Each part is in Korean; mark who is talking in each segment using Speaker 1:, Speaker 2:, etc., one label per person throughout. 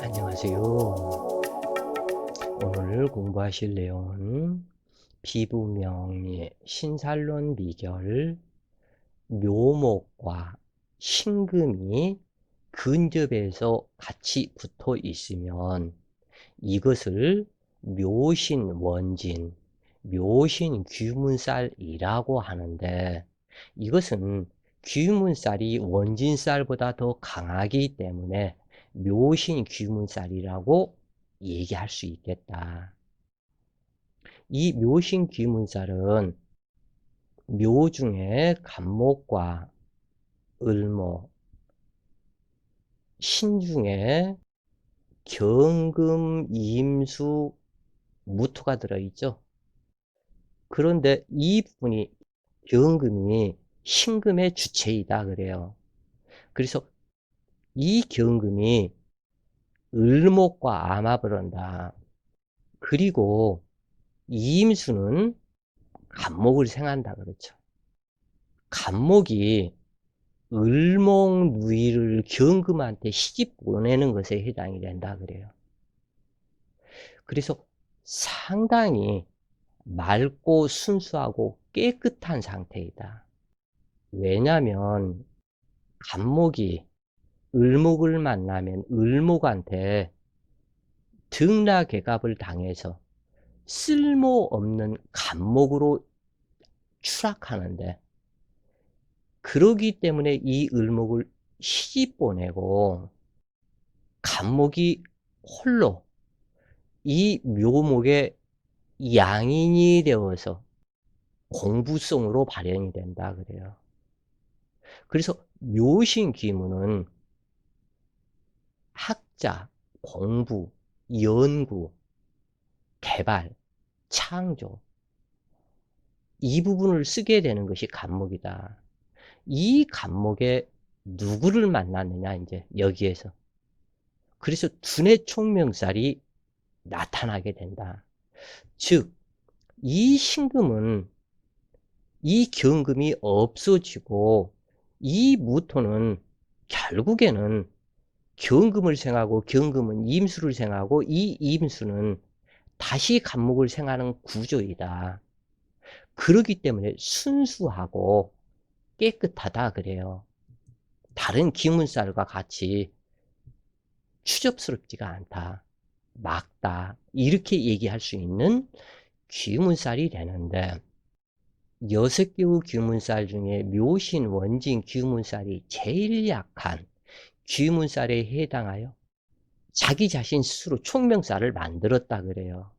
Speaker 1: 안녕하세요. 오늘 공부하실 내용은 피부명리, 신살론 비결, 묘목과 신금이 근접해서 같이 붙어 있으면 이것을 묘신 원진, 묘신 귀문살이라고 하는데 이것은 귀문살이 원진살보다 더 강하기 때문에 묘신 귀문살이라고 얘기할 수 있겠다. 이 묘신 귀문살은 묘 중에 간목과 을목, 신 중에 경금, 임수, 무토가 들어있죠. 그런데 이 부분이 경금이 신금의 주체이다 그래요. 그래서 이 경금이 을목과 암합을 한다. 그리고 이임수는 간목을 생한다 그렇죠. 간목이 을목 누이를 경금한테 시집 보내는 것에 해당이 된다 그래요. 그래서 상당히 맑고 순수하고 깨끗한 상태이다. 왜냐하면 간목이 을목을 만나면 을목한테 등락개갑을 당해서 쓸모없는 간목으로 추락하는데 그러기 때문에 이 을목을 시집 보내고 간목이 홀로 이 묘목의 양인이 되어서 공부성으로 발현이 된다 그래요. 그래서 묘신 기문은 학 자, 공부, 연구, 개발, 창조 이 부분을 쓰게 되는 것이 간목이다. 이 간목에 누구를 만났느냐 이제 여기에서 그래서 두뇌 총명살이 나타나게 된다. 즉, 이 신금은 이 경금이 없어지고 이 무토는 결국에는 경금을 생하고 경금은 임수를 생하고 이 임수는 다시 간목을 생하는 구조이다. 그러기 때문에 순수하고 깨끗하다 그래요. 다른 기문살과 같이 추접스럽지가 않다. 막다. 이렇게 얘기할 수 있는 귀문살이 되는데 여섯 개의 귀문살 중에 묘신 원진 귀문살이 제일 약한 귀문살에 해당하여 자기 자신 스스로 총명살을 만들었다 그래요.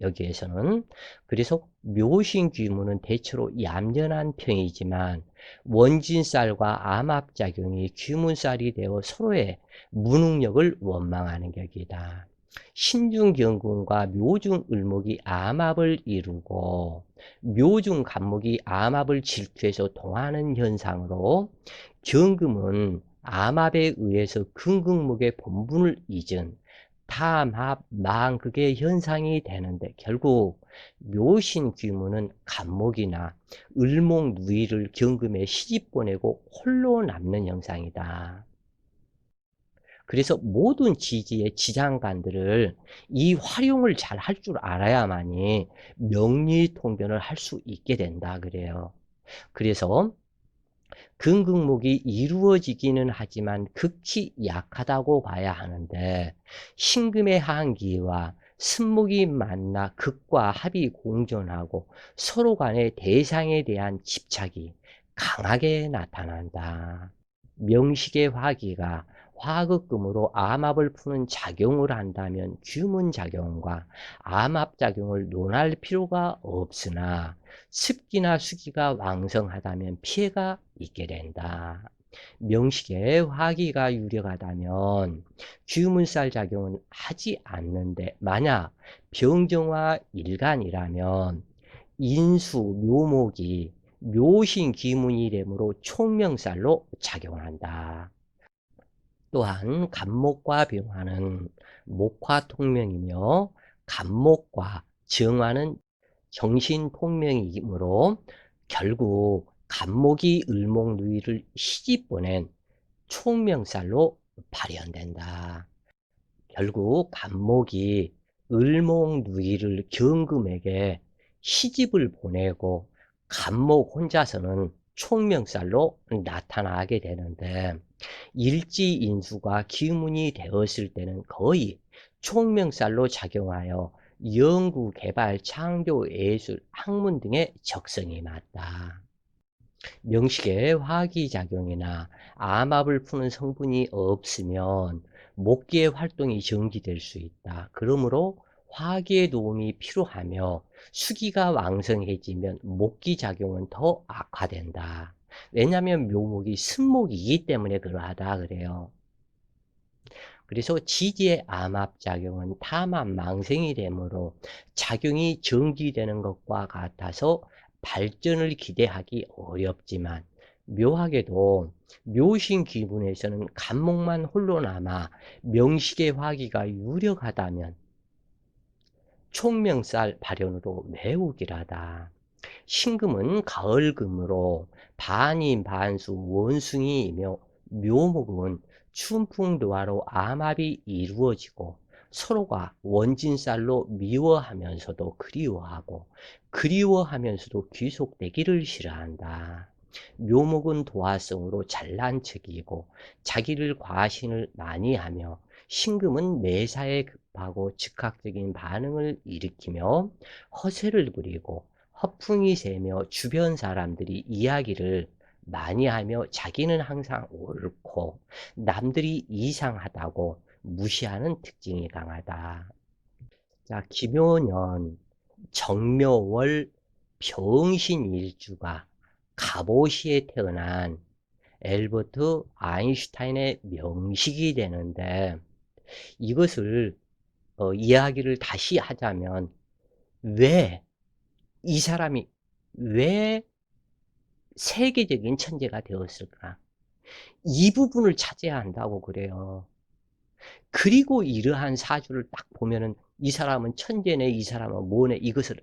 Speaker 1: 여기에서는 그래서 묘신 귀문은 대체로 얌전한 편이지만 원진살과 암압작용이 귀문살이 되어 서로의 무능력을 원망하는 격이다. 신중경군과 묘중을목이 암압을 이루고 묘중간목이 암압을 질투해서 동하는 현상으로 경금은 암압에 의해서 근극목의 본분을 잊은 탐합, 망극의 현상이 되는데 결국 묘신 귀문은 간목이나 을목 누이를 경금에 시집 보내고 홀로 남는 형상이다. 그래서 모든 지지의 지장관들을 이 활용을 잘 할 줄 알아야만이 명리통변을 할 수 있게 된다 그래요. 그래서 근극목이 이루어지기는 하지만 극히 약하다고 봐야 하는데 신금의 한기와 승목이 만나 극과 합이 공존하고 서로 간의 대상에 대한 집착이 강하게 나타난다. 명식의 화기가 화극금으로 암압을 푸는 작용을 한다면 규문작용과 암압작용을 논할 필요가 없으나 습기나 수기가 왕성하다면 피해가 있게 된다. 명식에 화기가 유력하다면 규문살 작용은 하지 않는데 만약 병정화 일간이라면 인수 묘목이 묘신 기문이 되므로 총명살로 작용한다. 또한 간목과 병화는 목화 통명이며 간목과 정화는 정신 통명이므로 결국 간목이 을목누이를 시집 보낸 총명살로 발현된다. 결국 간목이 을목누이를 경금에게 시집을 보내고 간목 혼자서는 총명살로 나타나게 되는데 일지인수가 기문이 되었을 때는 거의 총명살로 작용하여 연구, 개발, 창조, 예술, 학문 등의 적성이 맞다. 명식의 화기작용이나 암압을 푸는 성분이 없으면 목기의 활동이 정지될 수 있다. 그러므로 화기의 도움이 필요하며 수기가 왕성해지면 목기 작용은 더 악화된다. 왜냐하면 묘목이 순목이기 때문에 그러하다 그래요. 그래서 지지의 암압작용은 탐압 망생이 되므로 작용이 정지되는 것과 같아서 발전을 기대하기 어렵지만 묘하게도 묘신 기분에서는 간목만 홀로 남아 명식의 화기가 유력하다면 총명살 발현으로 매우 길하다. 신금은 가을금으로 반인 반수 원숭이이며 묘목은 춘풍도화로 암압이 이루어지고 서로가 원진살로 미워하면서도 그리워하고 그리워하면서도 귀속되기를 싫어한다. 묘목은 도화성으로 잘난 척이고 자기를 과신을 많이 하며 신금은 매사에 급하고 즉각적인 반응을 일으키며 허세를 부리고 허풍이 새며 주변 사람들이 이야기를 많이 하며 자기는 항상 옳고 남들이 이상하다고 무시하는 특징이 강하다. 자, 김효년 정묘월 병신일주가 갑오시에 태어난 엘버트 아인슈타인의 명식이 되는데 이것을 어, 이야기를 다시 하자면 왜 이 사람이 왜 세계적인 천재가 되었을까? 이 부분을 찾아야 한다고 그래요. 그리고 이러한 사주를 딱 보면은 이 사람은 천재네, 이 사람은 뭐네, 이것을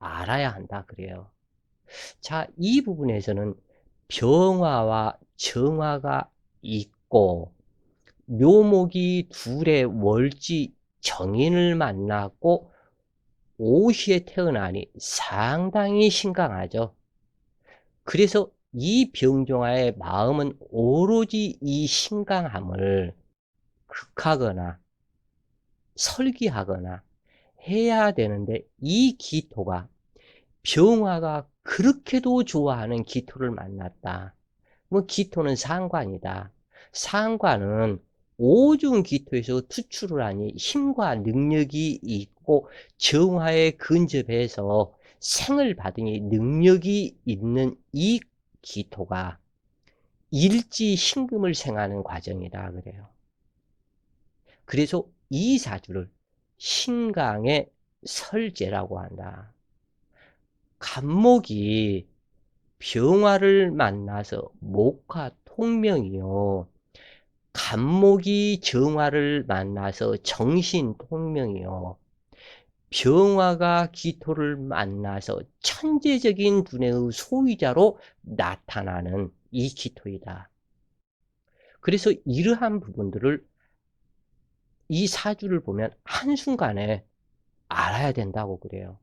Speaker 1: 알아야 한다 그래요. 자, 이 부분에서는 병화와 정화가 있고 묘목이 둘의 월지 정인을 만났고 오시에 태어나니 상당히 심각하죠. 그래서 이 병종아의 마음은 오로지 이 신강함을 극하거나 설기하거나 해야 되는데 이 기토가 병화가 그렇게도 좋아하는 기토를 만났다. 뭐 기토는 상관이다. 상관은 오중 기토에서 투출을 하니 힘과 능력이 있고 정화에 근접해서 생을 받으니 능력이 있는 이 기토가 일지 신금을 생하는 과정이다 그래요. 그래서 이 사주를 신강의 설제라고 한다. 간목이 병화를 만나서 목화 통명이요. 간목이 정화를 만나서 정신 통명이요. 병화가 기토를 만나서 천재적인 두뇌의 소유자로 나타나는 이 기토이다. 그래서 이러한 부분들을 이 사주를 보면 한순간에 알아야 된다고 그래요.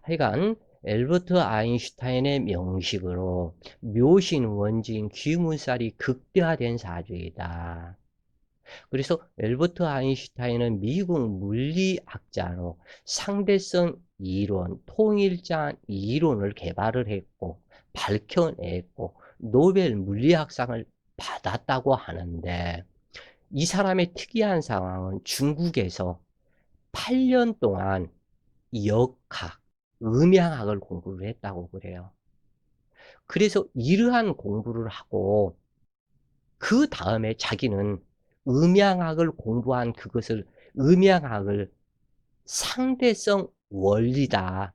Speaker 1: 하여간 엘버트 아인슈타인의 명식으로 묘신 원진 귀문살이 극대화된 사주이다. 그래서 엘버트 아인슈타인은 미국 물리학자로 상대성 이론, 통일장 이론을 개발을 했고 밝혀냈고 노벨 물리학상을 받았다고 하는데 이 사람의 특이한 상황은 중국에서 8년 동안 역학, 음양학을 공부를 했다고 그래요. 그래서 이러한 공부를 하고 그 다음에 자기는 음양학을 공부한 그것을 음양학을 상대성 원리다.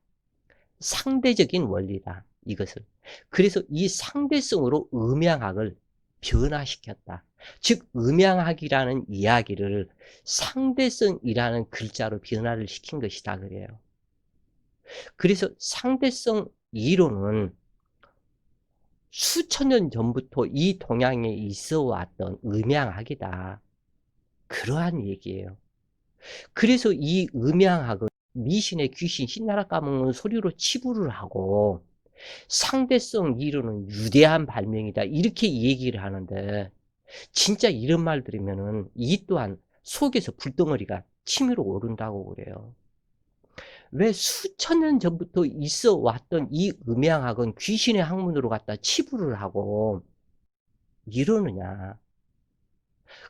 Speaker 1: 상대적인 원리다. 이것을. 그래서 이 상대성으로 음양학을 변화시켰다. 즉 음양학이라는 이야기를 상대성이라는 글자로 변화를 시킨 것이다 그래요. 그래서 상대성 이론은 수천 년 전부터 이 동양에 있어 왔던 음양학이다. 그러한 얘기예요. 그래서 이 음양학은 미신의 귀신 신나라 까먹는 소리로 치부를 하고 상대성 이루는 유대한 발명이다 이렇게 얘기를 하는데 진짜 이런 말 들으면은 이 또한 속에서 불덩어리가 치밀어 오른다고 그래요. 왜 수천 년 전부터 있어 왔던 이 음양학은 귀신의 학문으로 갖다 치부를 하고 이러느냐.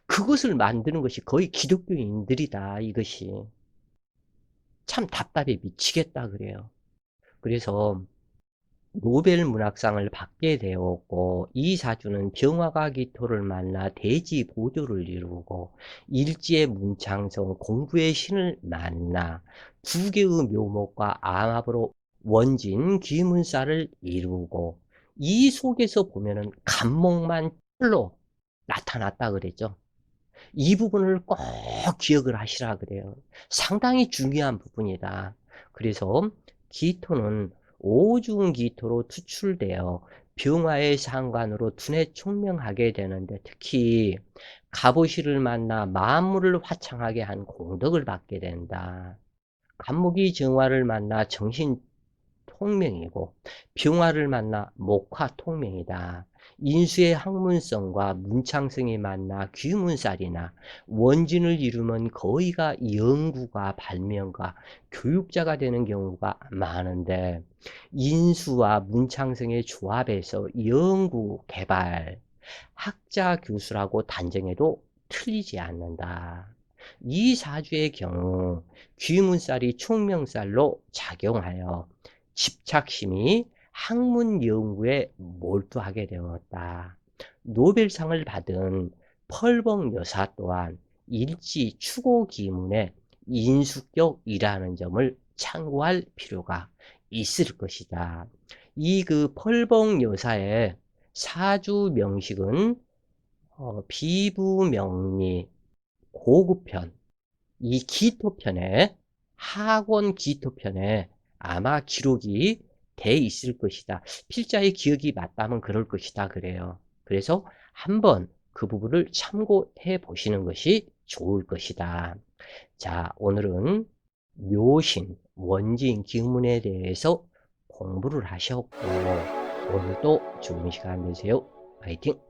Speaker 1: 그것을 만드는 것이 거의 기독교인들이다, 이것이. 참 답답해 미치겠다, 그래요. 그래서 노벨 문학상을 받게 되었고 이 사주는 병화가 기토를 만나 대지 보조를 이루고 일지의 문창성 공부의 신을 만나 두 개의 묘목과 암합으로 원진 귀문사를 이루고 이 속에서 보면은 간목만 풀로 나타났다 그랬죠. 이 부분을 꼭 기억을 하시라 그래요. 상당히 중요한 부분이다. 그래서 기토는 오중 기토로 투출되어 병화의 상관으로 두뇌 총명하게 되는데 특히 갑오시를 만나 만물을 화창하게 한 공덕을 받게 된다. 간목이 정화를 만나 정신 통명이고 병화를 만나 목화 통명이다. 인수의 학문성과 문창성이 만나 귀문살이나 원진을 이루면 거의가 연구가 발명가 교육자가 되는 경우가 많은데 인수와 문창성의 조합에서 연구 개발 학자 교수라고 단정해도 틀리지 않는다. 이 사주의 경우 귀문살이 총명살로 작용하여 집착심이 학문 연구에 몰두하게 되었다. 노벨상을 받은 펄벅 여사 또한 일지 추고 기문의 인수격이라는 점을 참고할 필요가 있을 것이다. 이 그 펄벅 여사의 사주 명식은 어, 비부명리 고급편 이 기토편에 학원 기토편에 아마 기록이 돼 있을 것이다. 필자의 기억이 맞다면 그럴 것이다. 그래요. 그래서 한번 그 부분을 참고해 보시는 것이 좋을 것이다. 자, 오늘은 묘신, 원진, 기문에 대해서 공부를 하셨고, 오늘도 좋은 시간 되세요. 파이팅!